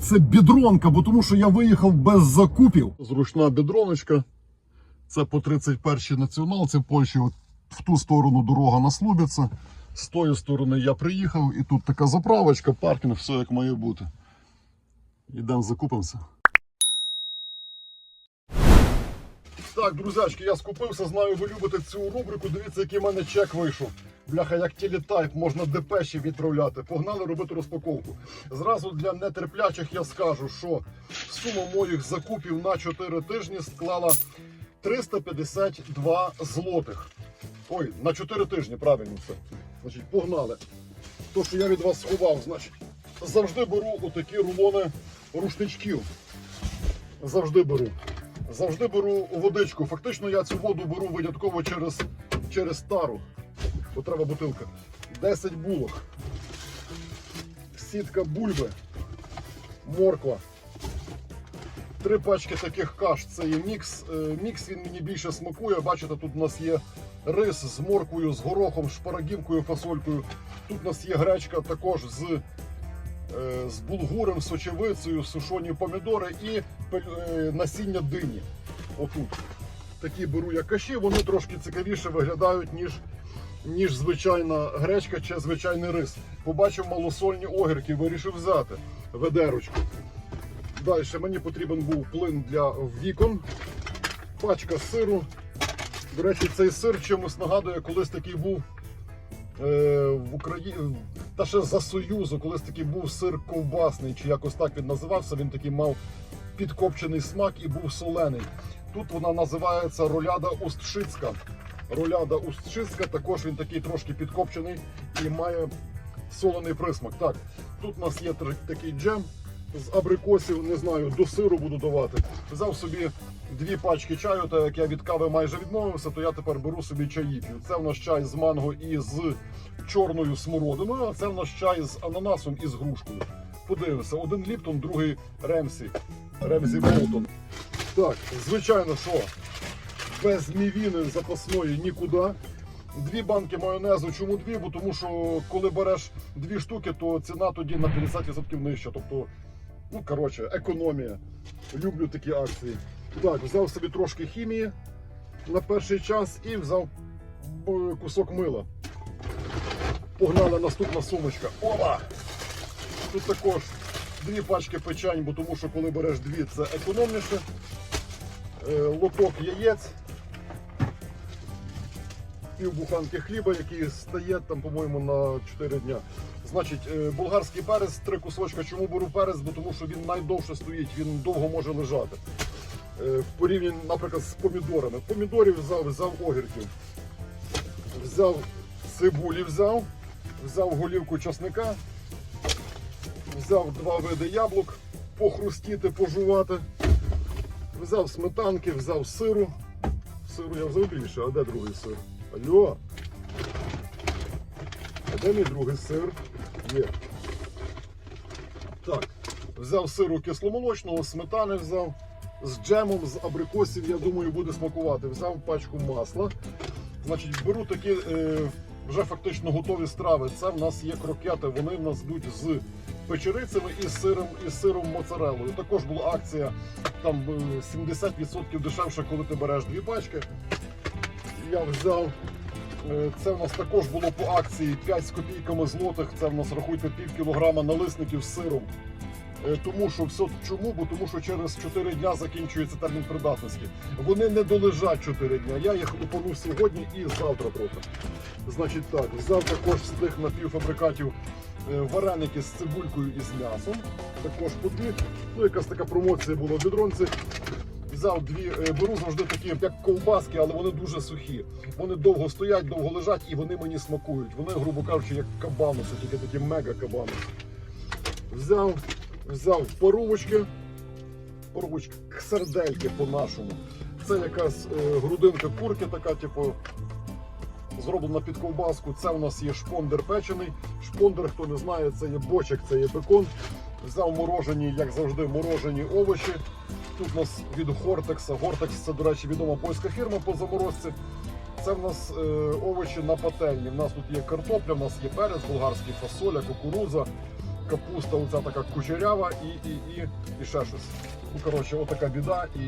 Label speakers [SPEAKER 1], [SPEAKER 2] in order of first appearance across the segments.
[SPEAKER 1] Це бідронка, бо тому що я виїхав без закупів. Зручна бідроночка. Це по 31-й націоналці в Польщі. От в ту сторону дорога на. З тої сторони я приїхав, і тут така заправочка, паркінг, все як має бути. Йдемо закупимося. Так, друзячки, я скупився, знаю, ви любите цю рубрику. Дивіться, який в мене чек вийшов. Бляха, як телетайп, можна депеші відправляти. Погнали робити розпаковку. Зразу для нетерплячих я скажу, що сума моїх закупів на 4 тижні склала 352 злотих. Ой, на 4 тижні, правильно все. Значить, погнали. То, що я від вас сховав, значить, завжди беру отакі рулони рушничків. Завжди беру. Завжди беру водичку. Фактично я цю воду беру винятково через, через тару. Бо треба бутилка. 10 булок. Сітка бульби. Морква. Три пачки таких каш. Це є мікс. Е, Мікс він мені більше смакує. Бачите, тут у нас є рис з морквою, з горохом, шпарагівкою, фасолькою. Тут у нас є гречка також з е, з булгуром, сочевицею, сушені помідори і е, насіння дині. Отут. Такі беру я каші, вони трошки цікавіше виглядають, ніж, ніж звичайна гречка чи звичайний рис. Побачив малосольні огірки, вирішив взяти ведерочку. Далі мені потрібен був плин для вікон, пачка сиру. До речі, цей сир чимось нагадує, колись такий був е, в Україні, та ще за Союзу, колись такий був сир ковбасний, чи якось так він називався. Він такий мав підкопчений смак і був солений. Тут вона називається роляда устшицька. Роляда устшицька, також він такий трошки підкопчений і має солений присмак. Так, тут у нас є такий джем з абрикосів, не знаю, до сиру буду давати. Взяв собі дві пачки чаю, так як я від кави майже відмовився, то я тепер беру собі чаї. Це в нас чай з манго і з чорною смородиною, а це в нас чай з ананасом і з грушкою. Подивимося, один Ліптон, другий Ремсі. Ремзі Болтон. Так, звичайно, що без мівіни запасної нікуди. Дві банки майонезу. Чому дві? Бо тому що коли береш дві штуки, то ціна тоді на 50% нижча. Тобто, ну коротше, економія. Люблю такі акції. Так, взяв собі трошки хімії на перший час і взяв е, кусок мила. Погнала наступна сумочка. Опа! Тут також дві пачки печень, бо тому що коли береш дві, це економніше. Е, Лоток яєць. Пів буханки хліба, який стає там, по-моєму, на 4 дня. Значить, е, болгарський перець, три кусочка. Чому беру перець? Бо тому що він найдовше стоїть, він довго може лежати. Е, В порівнянні, наприклад, з помідорами. Помідорів взяв, взяв огірків. Взяв цибулі, взяв, взяв голівку часника, взяв два види яблук, похрустіти, пожувати. Взяв сметанки, взяв сиру. Сиру я взяв більше, а де другий сир? Алло. Де мій другий сир? Є. Так, взяв сиру кисломолочного, сметани взяв. З джемом, з абрикосів, я думаю, буде смакувати. Взяв пачку масла. Значить, беру такі е, вже фактично готові страви. Це в нас є крокети. Вони в нас йдуть з печерицями і сиром, і сиром моцарелою. Також була акція там е, 70% дешевше, коли ти береш дві пачки. Я взяв. е, Це в нас також було по акції 5 з копійками злотих. Це в нас рахуйте пів кілограма налисників з сиром. Е, Тому що все чому? Бо тому що через 4 дня закінчується термін придатності. Вони не долежать 4 дня. Я їх упану сьогодні і завтра трохи. Значить так, взяв також з тих напівфабрикатів е, вареники з цибулькою і з м'ясом. Також по дві. Ну, якась така промоція була в бідронці. Взяв дві, е, беру завжди такі, як ковбаски, але вони дуже сухі. Вони довго стоять, довго лежать і вони мені смакують. Вони, грубо кажучи, як кабануси, тільки такі мега кабануси. Взяв, взяв парувочки, парувочки, сердельки по-нашому. Це якась е, грудинка курки, така, типу, зроблена під ковбаску. Це у нас є шпондер печений. Шпондер, хто не знає, це є бочок, це є бекон. Взяв морожені, як завжди, морожені овочі. Тут у нас від Гортекса. Гортекс це, до речі, відома польська фірма по заморозці. Це в нас е, овочі на пательні. У нас тут є картопля, у нас є перець, болгарський фасоля, кукурудза, капуста оця така кучерява і, і, і, і ще щось. Ну, коротше, отака біда, і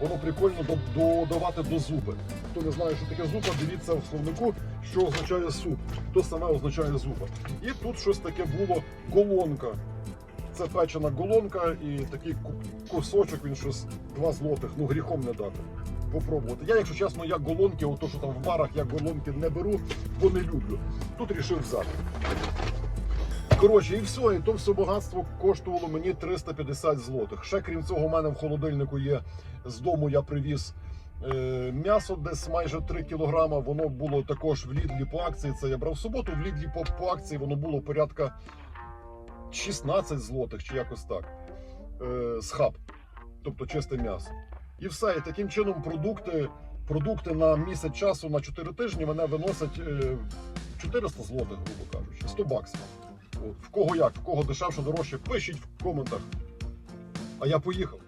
[SPEAKER 1] воно прикольно додавати до зупи. Хто не знає, що таке зупа, дивіться в словнику, що означає суп, то саме означає зупа. І тут щось таке було голонка. Це печена голонка і такий кусочок, він щось 2 злотих, ну гріхом не дати. Попробувати. Я, якщо чесно, я голонки, ото що там в барах, я голонки не беру, бо не люблю. Тут рішив взяти. Коротше, і все, і то все багатство коштувало мені 350 злотих. Ще крім цього, у мене в холодильнику є з дому я привіз е, м'ясо десь майже 3 кілограма. Воно було також в Лідлі по акції. Це я брав в суботу. В Лідлі по, по акції воно було порядка 16 злотих чи якось так. Е, з тобто чисте м'ясо. І все. І таким чином продукти, продукти на місяць часу на 4 тижні мене виносять е, 400 злотих, грубо кажучи, 100 баксів. От. В кого як, в кого дешевше, дорожче, пишіть в коментах. А я поїхав.